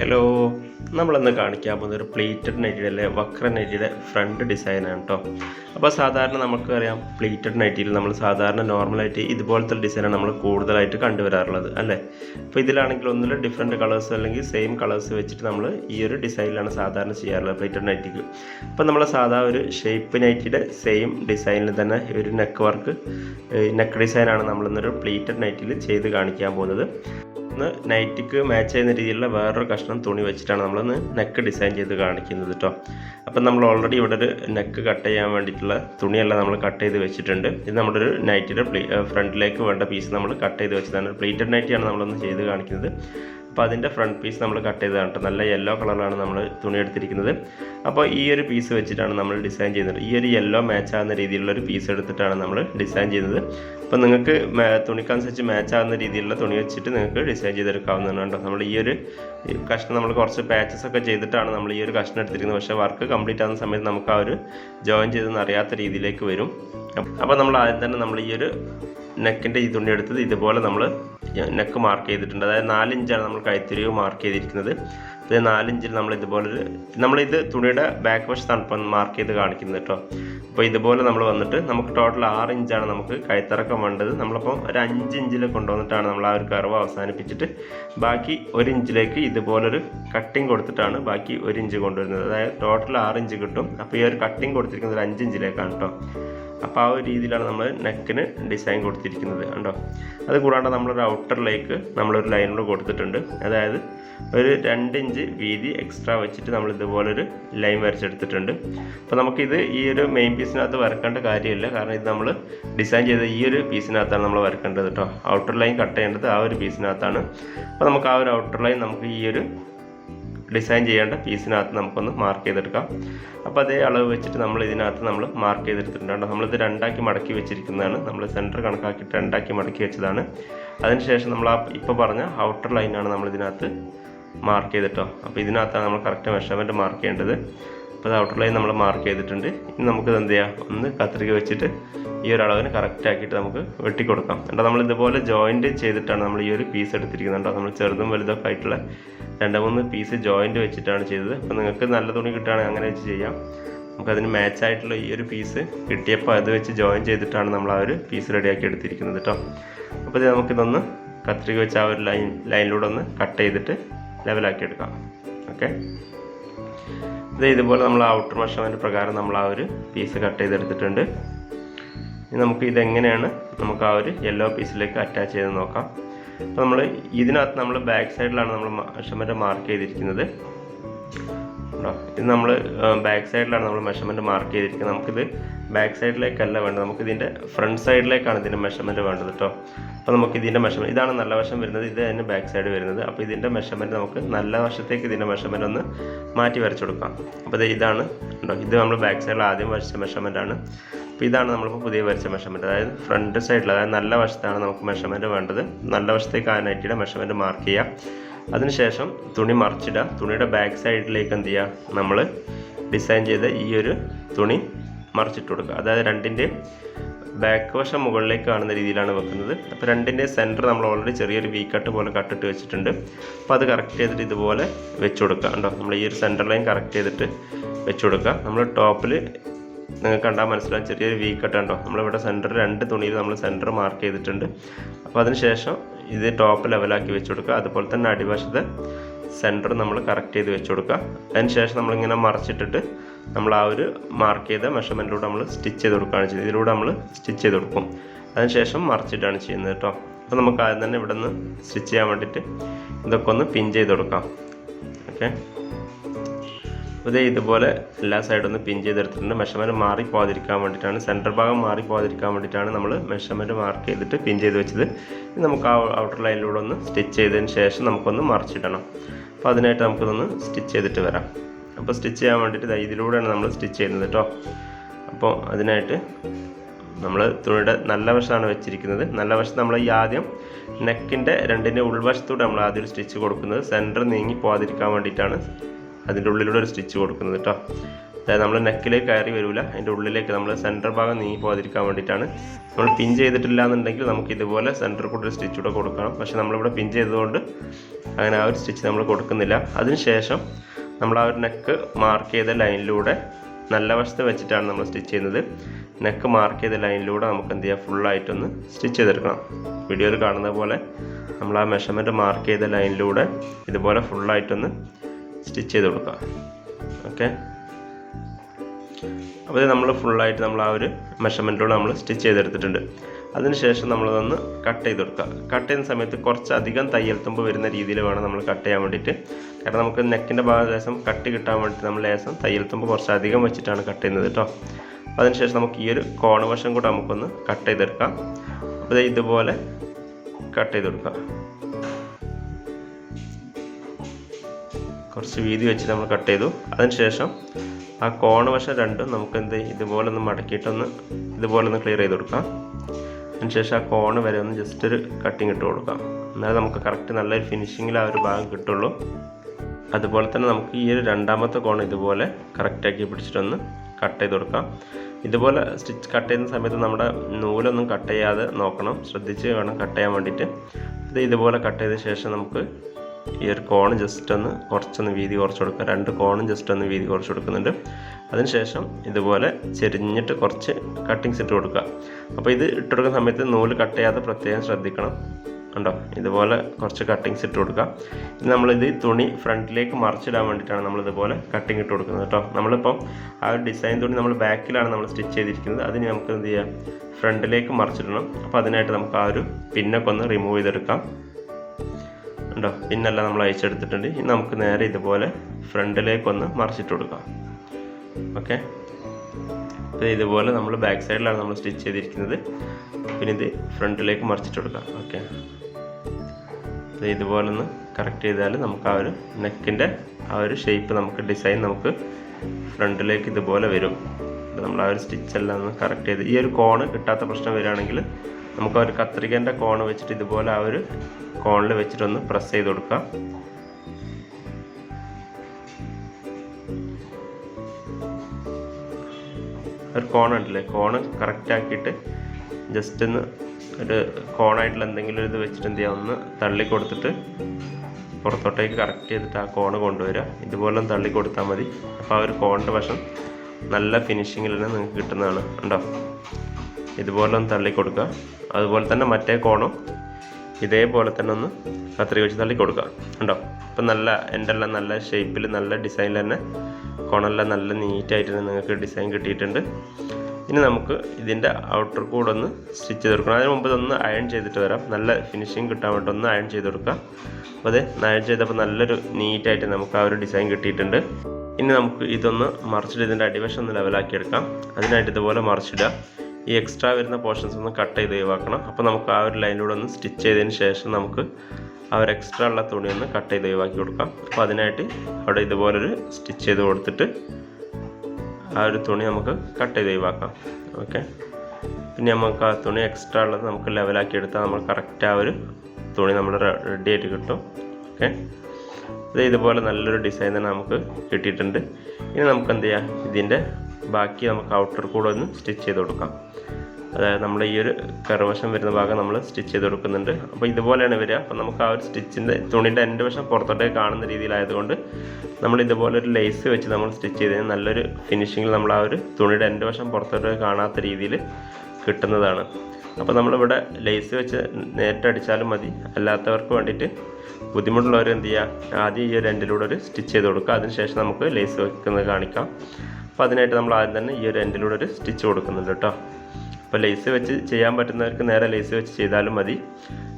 Hello നമ്മളിന്ന് കാണിക്കാൻ പോകുന്നത് ഒരു പ്ലേറ്റഡ് നൈറ്റിയുടെ അല്ലെ വക്ര നൈറ്റിയുടെ ഫ്രണ്ട് ഡിസൈനാണ് കേട്ടോ അപ്പോൾ സാധാരണ നമുക്ക് അറിയാം പ്ലേറ്റഡ് നൈറ്റിയിൽ നമ്മൾ സാധാരണ നോർമലായിട്ട് ഇതുപോലത്തെ ഡിസൈനാണ് നമ്മൾ കൂടുതലായിട്ട് കണ്ടുവരാറുള്ളത് അല്ലേ? അപ്പോൾ ഇതിലാണെങ്കിൽ ഒന്നുമില്ല ഡിഫറെന്റ് കളേഴ്സ് അല്ലെങ്കിൽ സെയിം കളേഴ്സ് വെച്ചിട്ട് നമ്മൾ ഈ ഒരു ഡിസൈനിലാണ് സാധാരണ ചെയ്യാറുള്ളത് പ്ലേറ്റഡ് നൈറ്റിക്ക്. അപ്പോൾ നമ്മൾ സാധാ ഒരു ഷേപ്പ് നൈറ്റിയുടെ സെയിം ഡിസൈനിൽ തന്നെ ഒരു നെക്ക് വർക്ക് നെക്ക് ഡിസൈനാണ് നമ്മളിന്നൊരു പ്ലേറ്റഡ് നൈറ്റിൽ ചെയ്ത് കാണിക്കാൻ പോകുന്നത്. ഒന്ന് നൈറ്റിക്ക് മാച്ച് ചെയ്യുന്ന രീതിയിലുള്ള വേറൊരു കഷ്ണം തുണി വെച്ചിട്ടാണ് നമ്മളൊന്ന് നെക്ക് ഡിസൈൻ ചെയ്ത് കാണിക്കുന്നത് കേട്ടോ അപ്പം നമ്മൾ ഓൾറെഡി ഇവിടെ ഒരു നെക്ക് കട്ട് ചെയ്യാൻ വേണ്ടിയിട്ടുള്ള തുണിയെല്ലാം നമ്മൾ കട്ട് ചെയ്ത് വെച്ചിട്ടുണ്ട്. ഇത് നമ്മുടെ ഒരു നൈറ്റിയുടെ ഫ്രണ്ടിലേക്ക് വേണ്ട പീസ് നമ്മൾ കട്ട് ചെയ്ത് വെച്ചതാണ്. പ്ലേറ്റഡ് നൈറ്റിയാണ് നമ്മളൊന്ന് ചെയ്ത് കാണിക്കുന്നത്. അപ്പോൾ അതിന്റെ ഫ്രണ്ട് പീസ് നമ്മൾ കട്ട് ചെയ്തതാണ് കേട്ടോ. നല്ല യെല്ലോ കളറിലാണ് നമ്മൾ തുണി എടുത്തിരിക്കുന്നത്. അപ്പോൾ ഈ ഒരു പീസ് വെച്ചിട്ടാണ് നമ്മൾ ഡിസൈൻ ചെയ്യുന്നത്. ഈ ഒരു യെല്ലോ മാച്ച് ആകുന്ന രീതിയിലുള്ള ഒരു പീസ് എടുത്തിട്ടാണ് നമ്മൾ ഡിസൈൻ ചെയ്യുന്നത്. അപ്പോൾ നിങ്ങൾക്ക് തുണിക്കനുസരിച്ച് മാച്ച് ആകുന്ന രീതിയിലുള്ള തുണി വെച്ചിട്ട് നിങ്ങൾക്ക് ഡിസൈൻ ചെയ്തെടുക്കാവുന്നതാണ് കേട്ടോ. നമ്മൾ ഈ ഒരു കഷ്ണം നമ്മൾ കുറച്ച് പാച്ചസ് ഒക്കെ ചെയ്തിട്ടാണ് നമ്മൾ ഈ ഒരു കഷ്ണം എടുത്തിരിക്കുന്നത്. പക്ഷേ വർക്ക് കംപ്ലീറ്റ് ആകുന്ന സമയത്ത് നമുക്ക് ആ ഒരു ജോയിൻ ചെയ്തെന്ന് അറിയാത്ത രീതിയിലേക്ക് വരും. അപ്പോൾ നമ്മൾ ആദ്യം തന്നെ നമ്മൾ ഈ ഒരു നെക്കിന്റെ ഈ തുണി എടുത്തത് ഇതുപോലെ നമ്മൾ നെക്ക് മാർക്ക് ചെയ്തിട്ടുണ്ട്. അതായത് നാലിഞ്ചാണ് നമ്മൾ കൈത്തിരിവ് മാർക്ക് ചെയ്തിരിക്കുന്നത്. ഇത് നാലിഞ്ചിൽ നമ്മൾ ഇതുപോലൊരു നമ്മളിത് തുണിയുടെ ബാക്ക് വശത്താണ് ഇപ്പം മാർക്ക് ചെയ്ത് കാണിക്കുന്നത് കേട്ടോ അപ്പോൾ ഇതുപോലെ നമ്മൾ വന്നിട്ട് നമുക്ക് ടോട്ടൽ ആറ് ഇഞ്ചാണ് നമുക്ക് കൈത്തിറക്കം വേണ്ടത്. നമ്മളിപ്പം ഒരു അഞ്ച് ഇഞ്ചിൽ കൊണ്ടുവന്നിട്ടാണ് നമ്മൾ ആ ഒരു കർവ് അവസാനിപ്പിച്ചിട്ട് ബാക്കി ഒരു ഇഞ്ചിലേക്ക് ഇതുപോലൊരു കട്ടിങ് കൊടുത്തിട്ടാണ് ബാക്കി ഒരു ഇഞ്ച് കൊണ്ടുവരുന്നത്. അതായത് ടോട്ടൽ ആറ് ഇഞ്ച് കിട്ടും. അപ്പോൾ ഈ ഒരു കട്ടിങ് കൊടുത്തിരിക്കുന്നത് ഒരു അഞ്ച് ഇഞ്ചിലേക്കാണ് കേട്ടോ അപ്പോൾ ആ ഒരു രീതിയിലാണ് നമ്മൾ നെക്കിന് ഡിസൈൻ കൊടുത്തിരിക്കുന്നത് കണ്ടോ? അത് കൂടാണ്ട് നമ്മളൊരു ഔട്ടറിലേക്ക് നമ്മളൊരു ലൈനോട് കൊടുത്തിട്ടുണ്ട്. അതായത് ഒരു രണ്ട് ഇഞ്ച് വീതി എക്സ്ട്രാ വെച്ചിട്ട് നമ്മൾ ഇതുപോലൊരു ലൈൻ വരച്ചെടുത്തിട്ടുണ്ട്. അപ്പോൾ നമുക്കിത് ഈ ഒരു മെയിൻ പീസിനകത്ത് വരക്കേണ്ട കാര്യമില്ല. കാരണം ഇത് നമ്മൾ ഡിസൈൻ ചെയ്ത ഈ ഒരു പീസിനകത്താണ് നമ്മൾ വരക്കേണ്ടത് കേട്ടോ ഔട്ടർ ലൈൻ കട്ട് ചെയ്യേണ്ടത് ആ ഒരു പീസിനകത്താണ് അപ്പോൾ നമുക്ക് ആ ഒരു ഔട്ടർ ലൈൻ നമുക്ക് ഈ ഒരു ഡിസൈൻ ചെയ്യേണ്ട പീസിനകത്ത് നമുക്കൊന്ന് മാർക്ക് ചെയ്തെടുക്കാം. അപ്പോൾ അതേ അളവ് വെച്ചിട്ട് നമ്മൾ ഇതിനകത്ത് നമ്മൾ മാർക്ക് ചെയ്തെടുത്തിട്ടുണ്ട്. നമ്മളിത് രണ്ടാക്കി മടക്കി വെച്ചിരിക്കുന്നതാണ്. നമ്മൾ സെന്റർ കണക്കാക്കിയിട്ട് രണ്ടാക്കി മടക്കി വെച്ചതാണ്. അതിനുശേഷം നമ്മൾ ആ ഇപ്പോൾ പറഞ്ഞ ഔട്ടർ ലൈനാണ് നമ്മൾ ഇതിനകത്ത് മാർക്ക് ചെയ്തിട്ടോ. അപ്പോൾ ഇതിനകത്താണ് നമ്മൾ കറക്റ്റ് മെഷർമെന്റ് മാർക്ക് ചെയ്യേണ്ടത്. അപ്പോൾ ഔട്ടർ ലൈൻ നമ്മൾ മാർക്ക് ചെയ്തിട്ടുണ്ട്. ഇനി നമുക്കിത് എന്ത് ചെയ്യാം? ഒന്ന് കത്രിക വെച്ചിട്ട് ഈ ഒരു അളവിന് കറക്റ്റ് ആക്കിയിട്ട് നമുക്ക് വെട്ടിക്കൊടുക്കാം. എന്നിട്ട് നമ്മൾ ഇതുപോലെ ജോയിന്റ് ചെയ്തിട്ടാണ് നമ്മൾ ഈ ഒരു പീസ് എടുത്തിരിക്കുന്നത്. കേട്ടോ നമ്മൾ ചെറുതും വലുതൊക്കെ ആയിട്ടുള്ള രണ്ട് മൂന്ന് പീസ് ജോയിന്റ് വെച്ചിട്ടാണ് ചെയ്തത്. അപ്പോൾ നിങ്ങൾക്ക് നല്ല തുണി കിട്ടുകയാണെങ്കിൽ അങ്ങനെ വെച്ച് ചെയ്യാം. നമുക്കതിന് മാച്ച് ആയിട്ടുള്ള ഈ ഒരു പീസ് കിട്ടിയപ്പോൾ അത് വെച്ച് ജോയിൻ ചെയ്തിട്ടാണ് നമ്മൾ ആ ഒരു പീസ് റെഡിയാക്കി എടുത്തിരിക്കുന്നത് കേട്ടോ. അപ്പോൾ നമുക്കിതൊന്ന് കത്രിക വെച്ച് ആ ഒരു ലൈൻ ലൈനിലൂടെ ഒന്ന് കട്ട് ചെയ്തിട്ട് ലെവലാക്കി എടുക്കാം. ഓക്കെ ഇത് ഇതുപോലെ നമ്മൾ ഔട്ടർ മെഷർമെന്റ് പ്രകാരം നമ്മൾ ആ ഒരു പീസ് കട്ട് ചെയ്തെടുത്തിട്ടുണ്ട്. ഇനി നമുക്ക് ഇതെങ്ങനെയാണ് നമുക്ക് ആ ഒരു യെല്ലോ പീസിലേക്ക് അറ്റാച്ച് ചെയ്ത് നോക്കാം. അപ്പോൾ നമ്മൾ ഇതിനകത്ത് നമ്മൾ ബാക്ക് സൈഡിലാണ് നമ്മൾ മെഷർമെന്റ് മാർക്ക് ചെയ്തിരിക്കുന്നത്. ഇത് നമ്മൾ ബാക്ക് സൈഡിലാണ് നമ്മൾ മെഷർമെന്റ് മാർക്ക് ചെയ്തിരിക്കുന്നത്. നമുക്കിത് ബാക്ക് സൈഡിലേക്കല്ല വേണ്ടത്. നമുക്കിതിന്റെ ഫ്രണ്ട് സൈഡിലേക്കാണ് ഇതിന്റെ മെഷർമെന്റ് വേണ്ടത് കേട്ടോ അപ്പോൾ നമുക്ക് ഇതിന്റെ മെഷർമെന്റ് ഇതാണ് നല്ല വശം വരുന്നത് ഇത് തന്നെ ബാക്ക് സൈഡ് വരുന്നത്. അപ്പോൾ ഇതിന്റെ മെഷർമെന്റ് നമുക്ക് നല്ല വശത്തേക്ക് ഇതിന്റെ മെഷർമെന്റ് ഒന്ന് മാറ്റി വരച്ചു കൊടുക്കാം. അപ്പോൾ ഇതാണ് ഉണ്ടോ ഇത് നമ്മൾ ബാക്ക് സൈഡിൽ ആദ്യം വരച്ച മെഷർമെന്റ് ആണ്. അപ്പോൾ ഇതാണ് നമ്മളിപ്പോൾ പുതിയ വരച്ച മെഷർമെന്റ് അതായത് ഫ്രണ്ട് സൈഡിൽ അതായത് നല്ല വശത്താണ് നമുക്ക് മെഷർമെന്റ് വേണ്ടത്. നല്ല വശത്തേക്ക് ആ നൈറ്റിയുടെ മെഷർമെന്റ് മാർക്ക് ചെയ്യാം അതിനുശേഷം തുണി മറിച്ചിടുക. തുണിയുടെ ബാക്ക് സൈഡിലേക്ക് എന്ത് ചെയ്യുക? നമ്മൾ ഡിസൈൻ ചെയ്ത ഈ ഒരു തുണി മറിച്ചിട്ട് കൊടുക്കുക. അതായത് രണ്ടിന്റെ ബാക്ക് വശം മുകളിലേക്ക് കാണുന്ന രീതിയിലാണ് വെക്കുന്നത്. അപ്പോൾ രണ്ടിന്റെ സെന്റർ നമ്മൾ ഓൾറെഡി ചെറിയൊരു വി കട്ട് പോലെ കട്ടിട്ട് വെച്ചിട്ടുണ്ട്. അപ്പോൾ അത് കറക്റ്റ് ചെയ്തിട്ട് ഇതുപോലെ വെച്ച് കൊടുക്കുക ഉണ്ടോ നമ്മൾ ഈ ഒരു സെന്റർ ലൈൻ കറക്റ്റ് ചെയ്തിട്ട് വെച്ച് കൊടുക്കുക നമ്മൾ ടോപ്പിൽ നിങ്ങൾക്ക് കണ്ടാൽ മനസ്സിലാവും ചെറിയൊരു വീ കട്ട്. ഉണ്ടോ നമ്മളിവിടെ സെന്റർ രണ്ട് തുണിയിൽ നമ്മൾ സെന്റർ മാർക്ക് ചെയ്തിട്ടുണ്ട്. അപ്പോൾ അതിനുശേഷം ഇത് ടോപ്പ് ലെവലാക്കി വെച്ച് കൊടുക്കുക. അതുപോലെ തന്നെ അടിവശത്തെ സെന്റർ നമ്മൾ കറക്റ്റ് ചെയ്ത് വെച്ച് കൊടുക്കുക. അതിന് ശേഷം നമ്മളിങ്ങനെ മറച്ചിട്ടിട്ട് നമ്മൾ ആ ഒരു മാർക്ക് ചെയ്ത മെഷർമെന്റിലൂടെ നമ്മൾ സ്റ്റിച്ച് ചെയ്ത് കൊടുക്കുകയാണ് ചെയ്യുന്നത്. ഇതിലൂടെ നമ്മൾ സ്റ്റിച്ച് ചെയ്ത് കൊടുക്കും. അതിനുശേഷം മറിച്ചിട്ടാണ് ചെയ്യുന്നത് കേട്ടോ. അപ്പോൾ നമുക്ക് ആദ്യം തന്നെ ഇവിടെ നിന്ന് സ്റ്റിച്ച് ചെയ്യാൻ വേണ്ടിയിട്ട് ഇതൊക്കെ ഒന്ന് പിൻ ചെയ്ത് കൊടുക്കാം. ഓക്കെ ഇതേ ഇതുപോലെ എല്ലാ സൈഡും ഒന്ന് പിൻ ചെയ്തെടുത്തിട്ടുണ്ട്. മെഷർമെന്റ് മാറി പോകാതിരിക്കാൻ വേണ്ടിയിട്ടാണ്. സെന്റർ ഭാഗം മാറി പോകാതിരിക്കാൻ വേണ്ടിയിട്ടാണ് നമ്മൾ മെഷർമെന്റ് മാർക്ക് ചെയ്തിട്ട് പിൻ ചെയ്ത് വെച്ചത്. നമുക്ക് ആ ഔട്ടർ ലൈനിലൂടെ ഒന്ന് സ്റ്റിച്ച് ചെയ്തതിന് ശേഷം നമുക്കൊന്ന് മറിച്ചിടണം. അപ്പോൾ അതിനായിട്ട് നമുക്കിതൊന്ന് സ്റ്റിച്ച് ചെയ്തിട്ട് വരാം. അപ്പോൾ സ്റ്റിച്ച് ചെയ്യാൻ വേണ്ടിയിട്ട് ഇതിലൂടെയാണ് നമ്മൾ സ്റ്റിച്ച് ചെയ്യുന്നത് കേട്ടോ അപ്പോൾ അതിനായിട്ട് നമ്മൾ തുണിയുടെ നല്ല വശമാണ് വെച്ചിരിക്കുന്നത്. നല്ല വശം നമ്മൾ ഈ ആദ്യം നെക്കിന്റെ രണ്ടിന്റെ ഉൾവശത്തൂടെ നമ്മൾ ആദ്യം ഒരു സ്റ്റിച്ച് കൊടുക്കുന്നത്. സെന്റർ നീങ്ങി പോകാതിരിക്കാൻ വേണ്ടിയിട്ടാണ് അതിന്റെ ഉള്ളിലൂടെ ഒരു സ്റ്റിച്ച് കൊടുക്കുന്നത് കേട്ടോ അതായത് നമ്മൾ നെക്കിലേക്ക് കയറി വരില്ല അതിന്റെ ഉള്ളിലേക്ക് നമ്മൾ സെന്റർ ഭാഗം നീങ്ങി പോകാതിരിക്കാൻ വേണ്ടിയിട്ടാണ്. നമ്മൾ പിൻ ചെയ്തിട്ടില്ല എന്നുണ്ടെങ്കിൽ നമുക്ക് ഇതുപോലെ സെന്റർ കൂടെ ഒരു സ്റ്റിച്ച് കൂടെ കൊടുക്കണം. പക്ഷേ നമ്മളിവിടെ പിൻ ചെയ്തതുകൊണ്ട് അങ്ങനെ ആ ഒരു സ്റ്റിച്ച് നമ്മൾ കൊടുക്കുന്നില്ല. അതിനുശേഷം നമ്മൾ ആ ഒരു നെക്ക് മാർക്ക് ചെയ്ത ലൈനിലൂടെ നല്ല വശത്ത് വെച്ചിട്ടാണ് നമ്മൾ സ്റ്റിച്ച് ചെയ്യുന്നത്. നെക്ക് മാർക്ക് ചെയ്ത ലൈനിലൂടെ നമുക്ക് എന്ത് ചെയ്യാം? ഫുള്ളായിട്ടൊന്ന് സ്റ്റിച്ച് ചെയ്തെടുക്കണം. വീഡിയോയിൽ കാണുന്ന പോലെ നമ്മൾ ആ മെഷർമെന്റ് മാർക്ക് ചെയ്ത ലൈനിലൂടെ ഇതുപോലെ ഫുള്ളായിട്ടൊന്ന് സ്റ്റിച്ച് ചെയ്ത് കൊടുക്കുക. ഓക്കെ അപ്പോൾ നമ്മൾ ഫുള്ളായിട്ട് നമ്മൾ ആ ഒരു മെഷർമെന്റിലൂടെ നമ്മൾ സ്റ്റിച്ച് ചെയ്തെടുത്തിട്ടുണ്ട്. അതിനുശേഷം നമ്മളതൊന്ന് കട്ട് ചെയ്ത് കൊടുക്കുക. കട്ട് ചെയ്യുന്ന സമയത്ത് കുറച്ചധികം തയ്യൽ തുമ്പ് വരുന്ന രീതിയിൽ വേണം നമ്മൾ കട്ട് ചെയ്യാൻ വേണ്ടിയിട്ട്. കാരണം നമുക്ക് നെക്കിന്റെ ഭാഗം ലേശം കട്ട് കിട്ടാൻ വേണ്ടിയിട്ട് നമ്മൾ ലേശം തയ്യൽ തുമ്പ് കുറച്ചധികം വെച്ചിട്ടാണ് കട്ട് ചെയ്യുന്നത് കേട്ടോ അപ്പോൾ അതിനുശേഷം നമുക്ക് ഈ ഒരു കോണ് വശം കൂടെ നമുക്കൊന്ന് കട്ട് ചെയ്തെടുക്കാം. അപ്പോൾ ഇതുപോലെ കട്ട് ചെയ്ത് കൊടുക്കുക കുറച്ച് വീതി വെച്ച് നമ്മൾ കട്ട് ചെയ്തു. അതിനുശേഷം ആ കോണ് വശം രണ്ടും നമുക്ക് എന്ത്? ഇതുപോലെ ഒന്ന് മടക്കിയിട്ടൊന്ന് ഇതുപോലെ ഒന്ന് ക്ലിയർ ചെയ്ത് കൊടുക്കാം. അതിനുശേഷം ആ കോണ് വരെ ഒന്ന് ജസ്റ്റ് ഒരു കട്ടിങ് ഇട്ട് കൊടുക്കാം. എന്നാലും നമുക്ക് കറക്റ്റ് നല്ലൊരു ഫിനിഷിങ്ങിൽ ആ ഒരു ഭാഗം കിട്ടുള്ളൂ. അതുപോലെ തന്നെ നമുക്ക് ഈ ഒരു രണ്ടാമത്തെ കോൺ ഇതുപോലെ കറക്റ്റാക്കി പിടിച്ചിട്ടൊന്ന് കട്ട് ചെയ്ത് കൊടുക്കാം. ഇതുപോലെ സ്റ്റിച്ച് കട്ട് ചെയ്യുന്ന സമയത്ത് നമ്മുടെ നൂലൊന്നും കട്ട് ചെയ്യാതെ നോക്കണം. ശ്രദ്ധിച്ച് വേണം കട്ട് ചെയ്യാൻ വേണ്ടിയിട്ട്. ഇത് ഇതുപോലെ കട്ട് ചെയ്ത ശേഷം നമുക്ക് ഈ ഒരു കോൺ ജസ്റ്റ് ഒന്ന് കുറച്ചൊന്ന് വീതി കുറച്ച് കൊടുക്കാം. രണ്ട് കോണും ജസ്റ്റ് ഒന്ന് വീതി കുറച്ച് കൊടുക്കുന്നുണ്ട്. അതിനുശേഷം ഇതുപോലെ ചെരിഞ്ഞിട്ട് കുറച്ച് കട്ടിങ്സ് ഇട്ട് കൊടുക്കുക. അപ്പോൾ ഇത് ഇട്ട് കൊടുക്കുന്ന സമയത്ത് നൂൽ കട്ട് ചെയ്യാതെ പ്രത്യേകം ശ്രദ്ധിക്കണം. കണ്ടോ? ഇതുപോലെ കുറച്ച് കട്ടിങ്സ് ഇട്ട് കൊടുക്കുക. ഇനി നമ്മളിത് തുണി ഫ്രണ്ടിലേക്ക് മറിച്ചിടാൻ വേണ്ടിയിട്ടാണ് നമ്മളിതുപോലെ കട്ടിങ് ഇട്ട് കൊടുക്കുന്നത് കേട്ടോ. നമ്മളിപ്പം ആ ഒരു ഡിസൈൻ തുണി നമ്മൾ ബാക്കിലാണ് നമ്മൾ സ്റ്റിച്ച് ചെയ്തിരിക്കുന്നത്. അതിന് നമുക്ക് എന്ത് ചെയ്യാം? ഫ്രണ്ടിലേക്ക് മറിച്ചിടണം. അപ്പോൾ അതിനായിട്ട് നമുക്ക് ആ ഒരു പിന്നൊക്കെ ഒന്ന് റിമൂവ് ചെയ്തെടുക്കാം. ഉണ്ടോ പിന്നെല്ലാം നമ്മൾ അയച്ചെടുത്തിട്ടുണ്ട് ഇനി നമുക്ക് നേരെ ഇതുപോലെ ഫ്രണ്ടിലേക്കൊന്ന് മറിച്ചിട്ട് കൊടുക്കാം. ഓക്കെ? അപ്പോൾ ഇതുപോലെ നമ്മൾ ബാക്ക് സൈഡിലാണ് നമ്മൾ സ്റ്റിച്ച് ചെയ്തിരിക്കുന്നത്. പിന്നെ ഇത് ഫ്രണ്ടിലേക്ക് മറിച്ചിട്ട് കൊടുക്കാം. ഓക്കെ? ഇതുപോലെ ഒന്ന് കറക്റ്റ് ചെയ്താൽ നമുക്ക് ആ ഒരു നെക്കിന്റെ ആ ഒരു ഷേപ്പ് നമുക്ക് ഡിസൈൻ നമുക്ക് ഫ്രണ്ടിലേക്ക് ഇതുപോലെ വരും. നമ്മൾ ആ ഒരു സ്റ്റിച്ചെല്ലാം ഒന്ന് കറക്റ്റ് ചെയ്ത് ഈ ഒരു കോണ് കിട്ടാത്ത പ്രശ്നം വരികയാണെങ്കിൽ നമുക്ക് ആ ഒരു കത്രികേന്റെ കോണ് വെച്ചിട്ട് ഇതുപോലെ ആ ഒരു കോണിൽ വെച്ചിട്ടൊന്ന് പ്രസ് ചെയ്ത് കൊടുക്കാം. ഒരു കോൺ ഉണ്ടല്ലേ? കോണ് കറക്റ്റ് ആക്കിയിട്ട് ജസ്റ്റ് ഒന്ന് ഒരു കോണായിട്ടുള്ള എന്തെങ്കിലും ഇത് വെച്ചിട്ട് എന്ത് ചെയ്യുക ഒന്ന് തള്ളി കൊടുത്തിട്ട് പുറത്തോട്ടേക്ക് കറക്റ്റ് ചെയ്തിട്ട് ആ കോണ് കൊണ്ടുവരിക. ഇതുപോലെ തള്ളി കൊടുത്താൽ മതി. അപ്പോൾ ആ ഒരു കോണിന്റെ വശം നല്ല ഫിനിഷിങ്ങിൽ തന്നെ നിങ്ങൾക്ക് കിട്ടുന്നതാണ് ഉണ്ടോ ഇതുപോലെ ഒന്ന് തള്ളി കൊടുക്കുക. അതുപോലെ തന്നെ മറ്റേ കോണും ഇതേപോലെ തന്നെ ഒന്ന് കത്രിക വെച്ച് തള്ളി കൊടുക്കുക. ഉണ്ടോ ഇപ്പം നല്ല എന്റെ എല്ലാം നല്ല ഷേപ്പിൽ നല്ല ഡിസൈനിൽ തന്നെ കോണെല്ലാം നല്ല നീറ്റായിട്ട് തന്നെ നിങ്ങൾക്ക് ഡിസൈൻ കിട്ടിയിട്ടുണ്ട്. ഇനി നമുക്ക് ഇതിന്റെ ഔട്ടർ കൂടെ ഒന്ന് സ്റ്റിച്ച് ചെയ്ത് കൊടുക്കണം. അതിന് മുമ്പ് ഇതൊന്ന് അയൺ ചെയ്തിട്ട് വരാം. നല്ല ഫിനിഷിങ് കിട്ടാൻ വേണ്ടി ഒന്ന് അയൺ ചെയ്ത് കൊടുക്കുക. അപ്പോൾ അതെ അയൺ ചെയ്തപ്പോൾ നല്ലൊരു നീറ്റായിട്ട് നമുക്ക് ആ ഒരു ഡിസൈൻ കിട്ടിയിട്ടുണ്ട്. ഇനി നമുക്ക് ഇതൊന്ന് മറിച്ചിട്ട് ഇതിന്റെ അടിവശം ഒന്ന് ലെവലാക്കി എടുക്കാം. അതിനായിട്ട് ഇതുപോലെ മറിച്ചിടുക. ഈ എക്സ്ട്രാ വരുന്ന പോർഷൻസ് ഒന്ന് കട്ട് ചെയ്ത് ഒഴിവാക്കണം. അപ്പോൾ നമുക്ക് ആ ഒരു ലൈനിലൂടെ ഒന്ന് സ്റ്റിച്ച് ചെയ്തതിന് ശേഷം നമുക്ക് ആ ഒരു എക്സ്ട്രാ ഉള്ള തുണി ഒന്ന് കട്ട് ചെയ്ത് ഒഴിവാക്കി കൊടുക്കാം. അപ്പോൾ അതിനായിട്ട് അവിടെ ഇതുപോലൊരു സ്റ്റിച്ച് ചെയ്ത് കൊടുത്തിട്ട് ആ ഒരു തുണി നമുക്ക് കട്ട് ചെയ്ത് ഒഴിവാക്കാം. ഓക്കെ പിന്നെ നമുക്ക് ആ തുണി എക്സ്ട്രാ ഉള്ളത് നമുക്ക് ലെവലാക്കി എടുത്താൽ നമ്മൾ കറക്റ്റ് ആ ഒരു തുണി നമ്മൾ റെഡി ആയിട്ട് കിട്ടും. ഓക്കെ ഇത് ഇതുപോലെ നല്ലൊരു ഡിസൈൻ തന്നെ നമുക്ക് കിട്ടിയിട്ടുണ്ട്. ഇനി നമുക്ക് എന്ത് ചെയ്യാം? ഇതിന്റെ ബാക്കി നമുക്ക് ഔട്ടർ കൂടെ ഒന്ന് സ്റ്റിച്ച് ചെയ്ത് കൊടുക്കാം. അതായത് നമ്മൾ ഈ ഒരു കറുവശം വരുന്ന ഭാഗം നമ്മൾ സ്റ്റിച്ച് ചെയ്ത് കൊടുക്കുന്നുണ്ട്. അപ്പോൾ ഇതുപോലെയാണ് വരിക. അപ്പോൾ നമുക്ക് ആ ഒരു സ്റ്റിച്ചിന്റെ തുണിന്റെ രണ്ട് വശം പുറത്തോട്ടേക്ക് കാണുന്ന രീതിയിലായതുകൊണ്ട് നമ്മൾ ഇതുപോലെ ഒരു ലേസ് വെച്ച് നമ്മൾ സ്റ്റിച്ച് ചെയ്ത് നല്ലൊരു ഫിനിഷിങ്ങിൽ നമ്മൾ ആ ഒരു തുണിയുടെ രണ്ട് വശം പുറത്തോട്ടേക്ക് കാണാത്ത രീതിയിൽ കിട്ടുന്നതാണ്. അപ്പോൾ നമ്മളിവിടെ ലേസ് വെച്ച് നേരിട്ട് അടിച്ചാലും മതി. അല്ലാത്തവർക്ക് വേണ്ടിയിട്ട് ബുദ്ധിമുട്ടുള്ളവർ എന്ത് ചെയ്യുക? ആദ്യം ഈ രണ്ടിലൂടെ ഒരു സ്റ്റിച്ച് ചെയ്ത് കൊടുക്കുക. അതിനുശേഷം നമുക്ക് ലേസ് വെക്കുന്നത് കാണിക്കാം. അപ്പോൾ അതിനായിട്ട് നമ്മൾ ആദ്യം തന്നെ ഈ ഒരു എൻഡിലൂടെ ഒരു സ്റ്റിച്ച് കൊടുക്കുന്നുണ്ട് കേട്ടോ. അപ്പോൾ ലേസ് വെച്ച് ചെയ്യാൻ പറ്റുന്നവർക്ക് നേരെ ലേസ് വെച്ച് ചെയ്താലും മതി.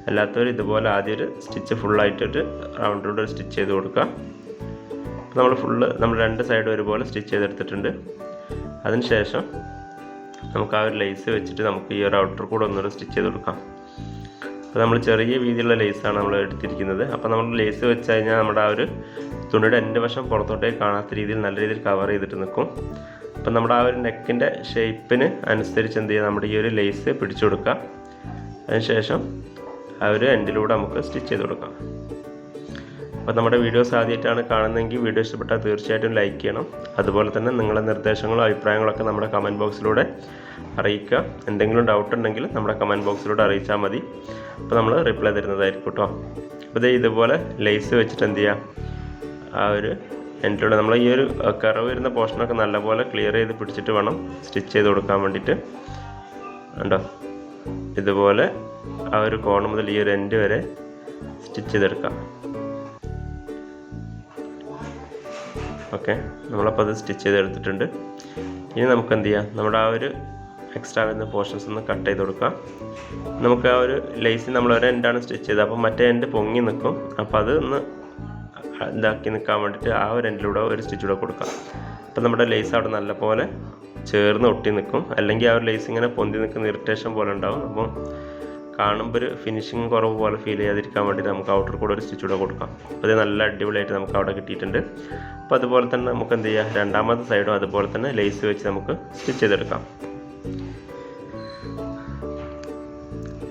അല്ലാത്തവർ ഇതുപോലെ ആദ്യം ഒരു സ്റ്റിച്ച് ഫുള്ളായിട്ടൊരു റൗണ്ടിലൂടെ ഒരു സ്റ്റിച്ച് ചെയ്ത് കൊടുക്കുക. നമ്മൾ ഫുള്ള് നമ്മൾ രണ്ട് സൈഡ് ഒരുപോലെ സ്റ്റിച്ച് ചെയ്തെടുത്തിട്ടുണ്ട്. അതിനുശേഷം നമുക്ക് ആ ഒരു ലേസ് വെച്ചിട്ട് നമുക്ക് ഈ ഒരു ഔട്ടർ കൂടെ ഒന്നുകൂടെ സ്റ്റിച്ച് ചെയ്ത് കൊടുക്കാം. അപ്പോൾ നമ്മൾ ചെറിയ വീതിയുള്ള ലേസാണ് നമ്മൾ എടുത്തിരിക്കുന്നത്. അപ്പോൾ നമ്മൾ ലേസ് വെച്ച് കഴിഞ്ഞാൽ നമ്മുടെ ആ ഒരു തുണിയുടെ എന്റെ വശം പുറത്തോട്ടേക്ക് കാണാത്ത രീതിയിൽ നല്ല രീതിയിൽ കവർ ചെയ്തിട്ട് നിൽക്കും. അപ്പം നമ്മുടെ ആ ഒരു നെക്കിന്റെ ഷേപ്പിന് അനുസരിച്ച് എന്ത് ചെയ്യുക നമ്മുടെ ഈ ഒരു ലേസ് പിടിച്ചു കൊടുക്കുക അതിനുശേഷം ആ ഒരു എൻഡിലൂടെ നമുക്ക് സ്റ്റിച്ച് ചെയ്ത് കൊടുക്കാം. അപ്പോൾ നമ്മുടെ വീഡിയോസ് ആദ്യമായിട്ടാണ് കാണുന്നതെങ്കിൽ വീഡിയോ ഇഷ്ടപ്പെട്ടാൽ തീർച്ചയായിട്ടും ലൈക്ക് ചെയ്യണം. അതുപോലെ തന്നെ നിങ്ങളുടെ നിർദ്ദേശങ്ങളോ അഭിപ്രായങ്ങളൊക്കെ നമ്മുടെ കമന്റ് ബോക്സിലൂടെ അറിയിക്കുക. എന്തെങ്കിലും ഡൗട്ട് ഉണ്ടെങ്കിൽ നമ്മുടെ കമന്റ് ബോക്സിലൂടെ അറിയിച്ചാൽ മതി. അപ്പോൾ നമ്മൾ റിപ്ലൈ തരുന്നതായിരിക്കും കേട്ടോ അപ്പോൾ ഇതേ ഇതുപോലെ ലേസ് വെച്ചിട്ട് എന്ത് ചെയ്യുക ആ ഒരു എൻഡിലൂടെ നമ്മൾ ഈ ഒരു കറവ് വരുന്ന പോർഷനൊക്കെ നല്ലപോലെ ക്ലിയർ ചെയ്ത് പിടിച്ചിട്ട് വേണം സ്റ്റിച്ച് ചെയ്ത് കൊടുക്കാൻ വേണ്ടിയിട്ട്. ഉണ്ടോ ഇതുപോലെ ആ ഒരു കോൺ മുതൽ ഈ ഒരു എൻഡ് വരെ സ്റ്റിച്ച് ചെയ്തെടുക്കാം. ഓക്കെ നമ്മളപ്പോൾ അത് സ്റ്റിച്ച് ചെയ്തെടുത്തിട്ടുണ്ട്. ഇനി നമുക്ക് എന്ത് ചെയ്യാം? നമ്മുടെ ആ ഒരു എക്സ്ട്രാ വരുന്ന പോർഷൻസ് ഒന്ന് കട്ട് ചെയ്ത് കൊടുക്കാം. നമുക്ക് ആ ഒരു ലേസിൽ നമ്മൾ ഒരു എൻഡാണ് സ്റ്റിച്ച് ചെയ്തത്. അപ്പോൾ മറ്റേ എൻഡ് പൊങ്ങി നിൽക്കും. അപ്പോൾ അത് ഒന്ന് ഇതാക്കി നിൽക്കാൻ വേണ്ടിയിട്ട് ആ ഒരു എൻഡിലൂടെ ഒരു സ്റ്റിച്ച് കൂടെ കൊടുക്കാം. അപ്പം നമ്മുടെ ലേസ് അവിടെ നല്ലപോലെ ചേർന്ന് ഒട്ടി നിൽക്കും. അല്ലെങ്കിൽ ആ ഒരു ലേസ് ഇങ്ങനെ പൊന്തി നിൽക്കുന്ന ഇറിറ്റേഷൻ പോലെ ഉണ്ടാവും. അപ്പം കാണുമ്പോൾ ഒരു ഫിനിഷിങ് കുറവ് പോലെ ഫീൽ ചെയ്യാതിരിക്കാൻ വേണ്ടിയിട്ട് നമുക്ക് ഔട്ടർ കൂടെ ഒരു സ്റ്റിച്ച് കൂടെ കൊടുക്കാം. അപ്പോൾ ഇത് നല്ല അടിപൊളിയായിട്ട് നമുക്ക് അവിടെ കിട്ടിയിട്ടുണ്ട്. അപ്പോൾ അതുപോലെ തന്നെ നമുക്ക് എന്ത് ചെയ്യാം? രണ്ടാമത്തെ സൈഡും അതുപോലെ തന്നെ ലേസ് വെച്ച് നമുക്ക് സ്റ്റിച്ച് ചെയ്തെടുക്കാം.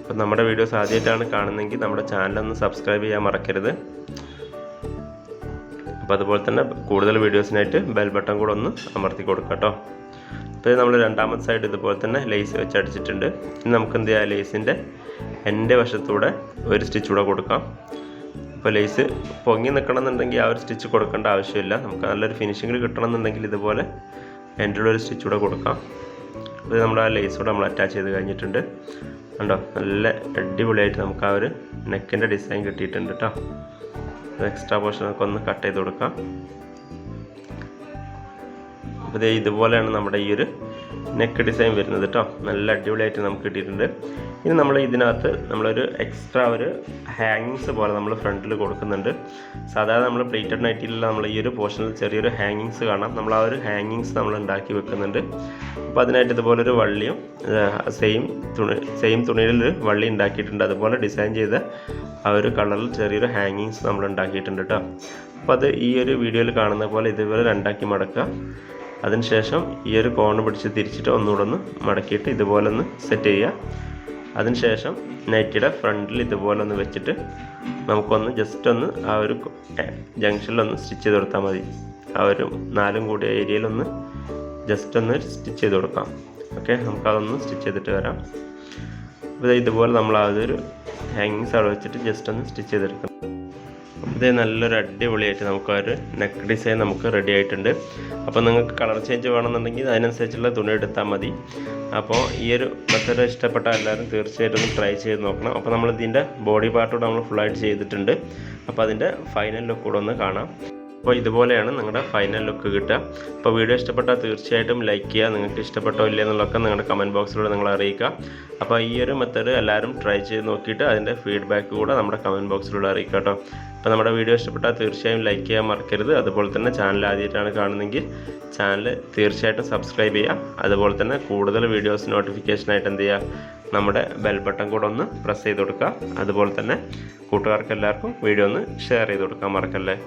അപ്പം നമ്മുടെ വീഡിയോസ് ആദ്യമായിട്ടാണ് കാണുന്നതെങ്കിൽ നമ്മുടെ ചാനലൊന്ന് സബ്സ്ക്രൈബ് ചെയ്യാൻ മറക്കരുത്. അപ്പോൾ അതുപോലെ തന്നെ കൂടുതൽ വീഡിയോസിനായിട്ട് ബെൽ ബട്ടൺ കൂടെ ഒന്ന് അമർത്തി കൊടുക്കാം കേട്ടോ. അപ്പോൾ നമ്മൾ രണ്ടാമത്തെ സൈഡ് ഇതുപോലെ തന്നെ ലേസ് വെച്ച് അടിച്ചിട്ടുണ്ട്. ഇനി നമുക്ക് എന്ത് ചെയ്യാം? ലേസിന്റെ എന്റെ വശത്തൂടെ ഒരു സ്റ്റിച്ച് കൂടെ കൊടുക്കാം. അപ്പോൾ ലേസ് പൊങ്ങി നിൽക്കണമെന്നുണ്ടെങ്കിൽ ആ ഒരു സ്റ്റിച്ച് കൊടുക്കേണ്ട ആവശ്യമില്ല. നമുക്ക് നല്ലൊരു ഫിനിഷിങ്ങിൽ കിട്ടണമെന്നുണ്ടെങ്കിൽ ഇതുപോലെ എന്റെ ഒരു സ്റ്റിച്ച് കൂടെ കൊടുക്കാം. ഇത് നമ്മൾ ആ ലേസ് കൂടെ നമ്മൾ അറ്റാച്ച് ചെയ്ത് കഴിഞ്ഞിട്ടുണ്ട്. കണ്ടോ? നല്ല അടിപൊളിയായിട്ട് നമുക്ക് ആ ഒരു നെക്കിന്റെ ഡിസൈൻ കിട്ടിയിട്ടുണ്ട് കേട്ടോ. എക്സ്ട്രാ പോർഷനൊക്കെ ഒന്ന് കട്ട് ചെയ്ത് കൊടുക്കാം. അപ്പോൾ ഇതുപോലെയാണ് നമ്മുടെ ഈ ഒരു നെക്ക് ഡിസൈൻ വരുന്നത് കേട്ടോ നല്ല അടിപൊളിയായിട്ട് നമുക്ക് കിട്ടിയിട്ടുണ്ട്. ഇനി നമ്മൾ ഇതിനകത്ത് നമ്മളൊരു എക്സ്ട്രാ ഒരു ഹാങ്ങിങ്സ് പോലെ നമ്മൾ ഫ്രണ്ടിൽ കൊടുക്കുന്നുണ്ട്. സാധാരണ നമ്മൾ പ്ലേറ്റഡ് നൈറ്റിലുള്ള നമ്മൾ ഈ ഒരു പോർഷനിൽ ചെറിയൊരു ഹാങ്ങിങ്സ് കാണാം. നമ്മൾ ആ ഒരു ഹാങ്ങിങ്സ് നമ്മൾ ഉണ്ടാക്കി വെക്കുന്നുണ്ട്. അപ്പോൾ അതിനായിട്ട് ഇതുപോലെ ഒരു വള്ളിയും സെയിം തുണി സെയിം തുണിയിൽ ഒരു വള്ളി ഉണ്ടാക്കിയിട്ടുണ്ട്. അതുപോലെ ഡിസൈൻ ചെയ്ത ആ ഒരു കളറിൽ ചെറിയൊരു ഹാങ്ങിങ്സ് നമ്മൾ ഉണ്ടാക്കിയിട്ടുണ്ട് കേട്ടോ അപ്പോൾ അത് ഈ ഒരു വീഡിയോയിൽ കാണുന്ന പോലെ ഇതുപോലെ രണ്ടാക്കി മടക്കുക. അതിനുശേഷം ഈ ഒരു കോണ് പിടിച്ച് തിരിച്ചിട്ട് ഒന്നുകൂടെ ഒന്ന് മടക്കിയിട്ട് ഇതുപോലെ ഒന്ന് സെറ്റ് ചെയ്യുക. അതിനുശേഷം നൈറ്റിയുടെ ഫ്രണ്ടിൽ ഇതുപോലെ ഒന്ന് വെച്ചിട്ട് നമുക്കൊന്ന് ജസ്റ്റ് ഒന്ന് ആ ഒരു ജംഗ്ഷനിലൊന്ന് സ്റ്റിച്ച് ചെയ്ത് കൊടുത്താൽ മതി. ആ ഒരു നാലും കൂടിയ ഏരിയയിലൊന്ന് ജസ്റ്റ് ഒന്ന് സ്റ്റിച്ച് ചെയ്ത് കൊടുക്കാം. ഓക്കെ നമുക്കതൊന്ന് സ്റ്റിച്ച് ചെയ്തിട്ട് വരാം. അപ്പോൾ ഇതുപോലെ നമ്മൾ അതൊരു ഹാങ്ങിങ്സ് അവിടെ വെച്ചിട്ട് ജസ്റ്റ് ഒന്ന് സ്റ്റിച്ച് ചെയ്തെടുക്കണം ഇത് നല്ലൊരു അടിപൊളിയായിട്ട് നമുക്ക് ഒരു നെക്ക് ഡിസൈൻ നമുക്ക് റെഡി ആയിട്ടുണ്ട്. അപ്പോൾ നിങ്ങൾക്ക് കളർ ചേഞ്ച് വേണമെന്നുണ്ടെങ്കിൽ അതിനനുസരിച്ചുള്ള തുണി എടുത്താൽ മതി. അപ്പോൾ ഈ ഒരു മെത്തേഡ് ഇഷ്ടപ്പെട്ട എല്ലാവരും തീർച്ചയായിട്ടും ഒന്ന് ട്രൈ ചെയ്ത് നോക്കണം. അപ്പോൾ നമ്മൾ ഇതിന്റെ ബോഡി പാർട്ടോട് നമ്മൾ ഫുള്ളായിട്ട് ചെയ്തിട്ടുണ്ട്. അപ്പോൾ അതിന്റെ ഫൈനൽ ലുക്കൂടെ ഒന്ന് കാണാം. അപ്പോൾ ഇതുപോലെയാണ് നിങ്ങളുടെ ഫൈനൽ ലുക്ക് കിട്ടുക. അപ്പോൾ വീഡിയോ ഇഷ്ടപ്പെട്ടാൽ തീർച്ചയായിട്ടും ലൈക്ക് ചെയ്യുക. നിങ്ങൾക്ക് ഇഷ്ടപ്പെട്ടോ ഇല്ലേ എന്നുള്ളതൊക്കെ നിങ്ങളുടെ കമന്റ് ബോക്സിലൂടെ നിങ്ങൾ അറിയിക്കുക. അപ്പോൾ ഈ ഒരു മെത്തേഡ് എല്ലാവരും ട്രൈ ചെയ്ത് നോക്കിയിട്ട് അതിന്റെ ഫീഡ്ബാക്ക് കൂടെ നമ്മുടെ കമന്റ് ബോക്സിലൂടെ അറിയിക്കുക കേട്ടോ. അപ്പോൾ നമ്മുടെ വീഡിയോ ഇഷ്ടപ്പെട്ടാൽ തീർച്ചയായും ലൈക്ക് ചെയ്യാൻ മറക്കരുത്. അതുപോലെ തന്നെ ചാനൽ ആദ്യമായിട്ടാണ് കാണുന്നതെങ്കിൽ ചാനൽ തീർച്ചയായിട്ടും സബ്സ്ക്രൈബ് ചെയ്യുക. അതുപോലെ തന്നെ കൂടുതൽ വീഡിയോസ് നോട്ടിഫിക്കേഷനായിട്ട് എന്ത് ചെയ്യുക? നമ്മുടെ ബെൽ ബട്ടൺ കൂടെ ഒന്ന് പ്രസ് ചെയ്ത് കൊടുക്കുക. അതുപോലെ തന്നെ കൂട്ടുകാർക്ക് എല്ലാവർക്കും വീഡിയോ ഒന്ന് ഷെയർ ചെയ്ത് കൊടുക്കാൻ മറക്കല്ലേ?